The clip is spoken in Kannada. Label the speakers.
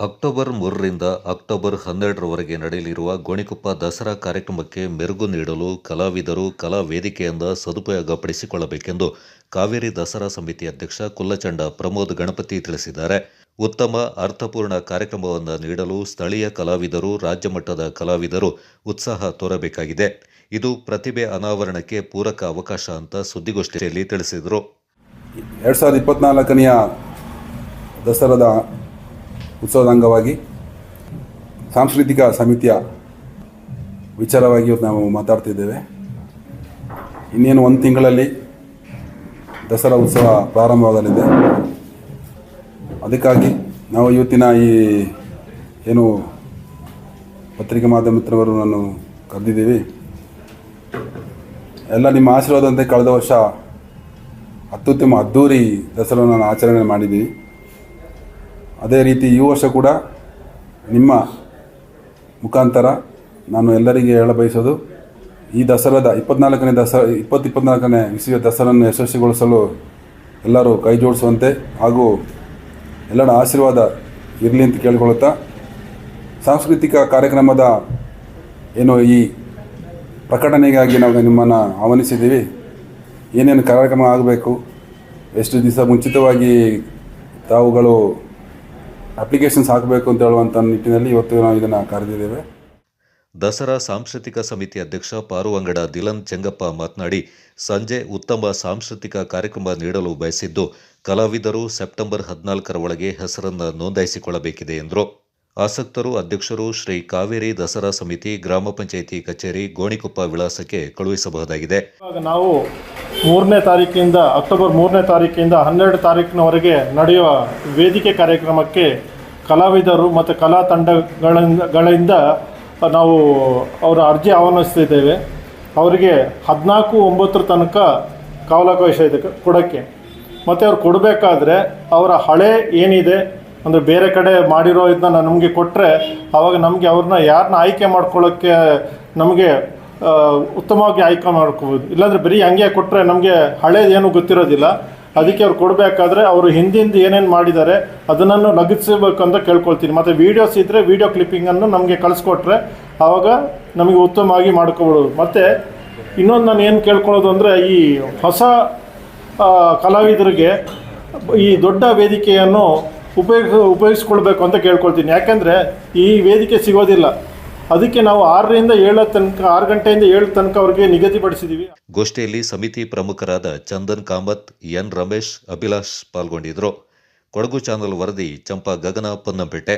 Speaker 1: ಅಕ್ಟೋಬರ್ ಮೂರರಿಂದ ಅಕ್ಟೋಬರ್ ಹನ್ನೆರಡರವರೆಗೆ ನಡೆಯಲಿರುವ ಗೋಣಿಕೊಪ್ಪ ದಸರಾ ಕಾರ್ಯಕ್ರಮಕ್ಕೆ ಮೆರುಗು ನೀಡಲು ಕಲಾವಿದರು, ಕಲಾ ವೇದಿಕೆಯಿಂದ ಸದುಪಯೋಗಪಡಿಸಿಕೊಳ್ಳಬೇಕೆಂದು ಕಾವೇರಿ ದಸರಾ ಸಮಿತಿ ಅಧ್ಯಕ್ಷ ಕುಲ್ಲಚಂಡ ಪ್ರಮೋದ್ ಗಣಪತಿ ತಿಳಿಸಿದ್ದಾರೆ. ಉತ್ತಮ, ಅರ್ಥಪೂರ್ಣ ಕಾರ್ಯಕ್ರಮವನ್ನು ನೀಡಲು ಸ್ಥಳೀಯ ಕಲಾವಿದರು, ರಾಜ್ಯ ಮಟ್ಟದ ಕಲಾವಿದರು ಉತ್ಸಾಹ ತೋರಬೇಕಾಗಿದೆ. ಇದು ಪ್ರತಿಭೆ ಅನಾವರಣಕ್ಕೆ ಪೂರಕ ಅವಕಾಶ ಅಂತ ಸುದ್ದಿಗೋಷ್ಠಿಯಲ್ಲಿ ತಿಳಿಸಿದರು.
Speaker 2: ದಸರಾದ ಉತ್ಸವದ ಅಂಗವಾಗಿ ಸಾಂಸ್ಕೃತಿಕ ಸಮಿತಿಯ ವಿಚಾರವಾಗಿ ಇವತ್ತು ನಾವು ಮಾತಾಡ್ತಿದ್ದೇವೆ ಇನ್ನೇನು ಒಂದು ತಿಂಗಳಲ್ಲಿ ದಸರಾ ಉತ್ಸವ ಪ್ರಾರಂಭವಾಗಲಿದೆ. ಅದಕ್ಕಾಗಿ ನಾವು ಇವತ್ತಿನ ಈ ಏನು ಪತ್ರಿಕೆ ಮಾಧ್ಯಮ ಮಿತ್ರವರು ನಾನು ಕರೆದಿದ್ದೀವಿ. ಎಲ್ಲ ನಿಮ್ಮ ಆಶೀರ್ವಾದಂತೆ ಕಳೆದ ವರ್ಷ ಅತ್ಯುತ್ತಮ ಅದ್ಧೂರಿ ದಸರಾ ಆಚರಣೆ ಮಾಡಿದ್ದೀವಿ. ಅದೇ ರೀತಿ ಈ ವರ್ಷ ಕೂಡ ನಿಮ್ಮ ಮುಖಾಂತರ ನಾನು ಎಲ್ಲರಿಗೆ ಹೇಳ ಬಯಸೋದು ಈ ದಸರಾದ ಇಪ್ಪತ್ನಾಲ್ಕನೇ ದಸರಾ ಇಪ್ಪತ್ತು ಇಪ್ಪತ್ನಾಲ್ಕನೇ ವಿಶ್ವ ದಸರನ್ನು ಯಶಸ್ವಿಗೊಳಿಸಲು ಎಲ್ಲರೂ ಕೈ ಜೋಡಿಸುವಂತೆ ಹಾಗೂ ಎಲ್ಲರ ಆಶೀರ್ವಾದ ಇರಲಿ ಅಂತ ಕೇಳಿಕೊಳ್ಳುತ್ತಾ, ಸಾಂಸ್ಕೃತಿಕ ಕಾರ್ಯಕ್ರಮದ ಏನು ಈ ಪ್ರಕಟಣೆಗಾಗಿ ನಾವು ನಿಮ್ಮನ್ನು ಆಹ್ವಾನಿಸಿದ್ದೀವಿ. ಏನೇನು ಕಾರ್ಯಕ್ರಮ ಆಗಬೇಕು, ಎಷ್ಟು ದಿವಸ ಮುಂಚಿತವಾಗಿ ತಾವುಗಳು ಅಪ್ಲಿಕೇಶನ್ಸ್ ಹಾಕಬೇಕು ಅಂತ ಹೇಳುವಂಥ ನಿಟ್ಟಿನಲ್ಲಿ ಇವತ್ತು ನಾವು ಇದನ್ನು ಕರೆದಿದ್ದೇವೆ.
Speaker 1: ದಸರಾ ಸಾಂಸ್ಕೃತಿಕ ಸಮಿತಿ ಅಧ್ಯಕ್ಷ ಪಾರುವಂಗಡ ದಿಲನ್ ಚೆಂಗಪ್ಪ ಮಾತನಾಡಿ ಸಂಜೆ ಉತ್ತಮ ಸಾಂಸ್ಕೃತಿಕ ಕಾರ್ಯಕ್ರಮ ನೀಡಲು ಬಯಸಿದ್ದು ಕಲಾವಿದರು ಸೆಪ್ಟೆಂಬರ್ ಹದಿನಾಲ್ಕರ ಒಳಗೆ ಹೆಸರನ್ನು ನೋಂದಾಯಿಸಿಕೊಳ್ಳಬೇಕಿದೆ ಎಂದರು. ಆಸಕ್ತರು ಅಧ್ಯಕ್ಷರು ಶ್ರೀ ಕಾವೇರಿ ದಸರಾ ಸಮಿತಿ ಗ್ರಾಮ ಪಂಚಾಯಿತಿ ಕಚೇರಿ ಗೋಣಿಕೊಪ್ಪ ವಿಳಾಸಕ್ಕೆ ಕಳುಹಿಸಬಹುದಾಗಿದೆ.
Speaker 3: ನಾವು ಮೂರನೇ ತಾರೀಕಿನಿಂದ, ಅಕ್ಟೋಬರ್ ಮೂರನೇ ತಾರೀಕಿನಿಂದ ಹನ್ನೆರಡು ತಾರೀಕಿನವರೆಗೆ ನಡೆಯುವ ವೇದಿಕೆ ಕಾರ್ಯಕ್ರಮಕ್ಕೆ ಕಲಾವಿದರು ಮತ್ತು ಕಲಾ ತಂಡಗಳಿಂದ ಗಳಿಂದ ನಾವು ಅವರ ಅರ್ಜಿ ಆಹ್ವಾನಿಸ್ತಿದ್ದೇವೆ. ಅವರಿಗೆ ಹದಿನಾಲ್ಕು ಒಂಬತ್ತರ ತನಕ ಕಾಲಾವಕಾಶ ಇದೆ ಕೊಡೋಕ್ಕೆ. ಮತ್ತು ಅವ್ರು ಕೊಡಬೇಕಾದ್ರೆ ಅವರ ಹಳೆ ಏನಿದೆ ಅಂದರೆ ಬೇರೆ ಕಡೆ ಮಾಡಿರೋ ಇದನ್ನ ನಮಗೆ ಕೊಟ್ಟರೆ ಆವಾಗ ನಮಗೆ ಅವ್ರನ್ನ ಯಾರನ್ನ ಆಯ್ಕೆ ಮಾಡ್ಕೊಳ್ಳೋಕ್ಕೆ ನಮಗೆ ಉತ್ತಮವಾಗಿ ಆಯ್ಕೆ ಮಾಡ್ಕೋಬೋದು. ಇಲ್ಲಾಂದರೆ ಬರೀ ಹಂಗೆ ಕೊಟ್ಟರೆ ನಮಗೆ ಹಳೇದೇನು ಗೊತ್ತಿರೋದಿಲ್ಲ. ಅದಕ್ಕೆ ಅವ್ರು ಕೊಡಬೇಕಾದ್ರೆ ಅವರು ಹಿಂದಿಂದ ಏನೇನು ಮಾಡಿದ್ದಾರೆ ಅದನ್ನು ಲಗಿಸಬೇಕು ಅಂತ ಕೇಳ್ಕೊಳ್ತೀನಿ. ಮತ್ತು ವೀಡಿಯೋಸ್ ಇದ್ದರೆ ವೀಡಿಯೋ ಕ್ಲಿಪ್ಪಿಂಗನ್ನು ನಮಗೆ ಕಳಿಸ್ಕೊಟ್ರೆ ಆವಾಗ ನಮಗೆ ಉತ್ತಮವಾಗಿ ಮಾಡ್ಕೊಬೋದು. ಮತ್ತು ಇನ್ನೊಂದು ನಾನು ಏನು ಕೇಳ್ಕೊಳ್ಳೋದು ಅಂದರೆ ಈ ಹೊಸ ಕಲಾವಿದರಿಗೆ ಈ ದೊಡ್ಡ ವೇದಿಕೆಯನ್ನು ಉಪಯೋಗ ಉಪಯೋಗಿಸ್ಕೊಳ್ಬೇಕು ಅಂತ ಕೇಳ್ಕೊಳ್ತೀನಿ. ಯಾಕೆಂದರೆ ಈ ವೇದಿಕೆ ಸಿಗೋದಿಲ್ಲ. ಅದಕ್ಕೆ ನಾವು ಆರರಿಂದ ಏಳರ ತನಕ, ಆರು ಗಂಟೆಯಿಂದ ಏಳು ತನಕ ಅವರಿಗೆ ನಿಗದಿಪಡಿಸಿದ್ದೀವಿ
Speaker 1: ಗೋಷ್ಠಿಯಲ್ಲಿ ಸಮಿತಿ ಪ್ರಮುಖರಾದ ಚಂದನ್ ಕಾಮತ್, ಎನ್ ರಮೇಶ್ ಅಭಿಲಾಷ್ ಪಾಲ್ಗೊಂಡಿದ್ರು. ಕೊಡಗು ಚಾನಲ್ ವರದಿ, ಚಂಪಾ ಗಗನ ಪೊನ್ನಂಪೇಟೆ.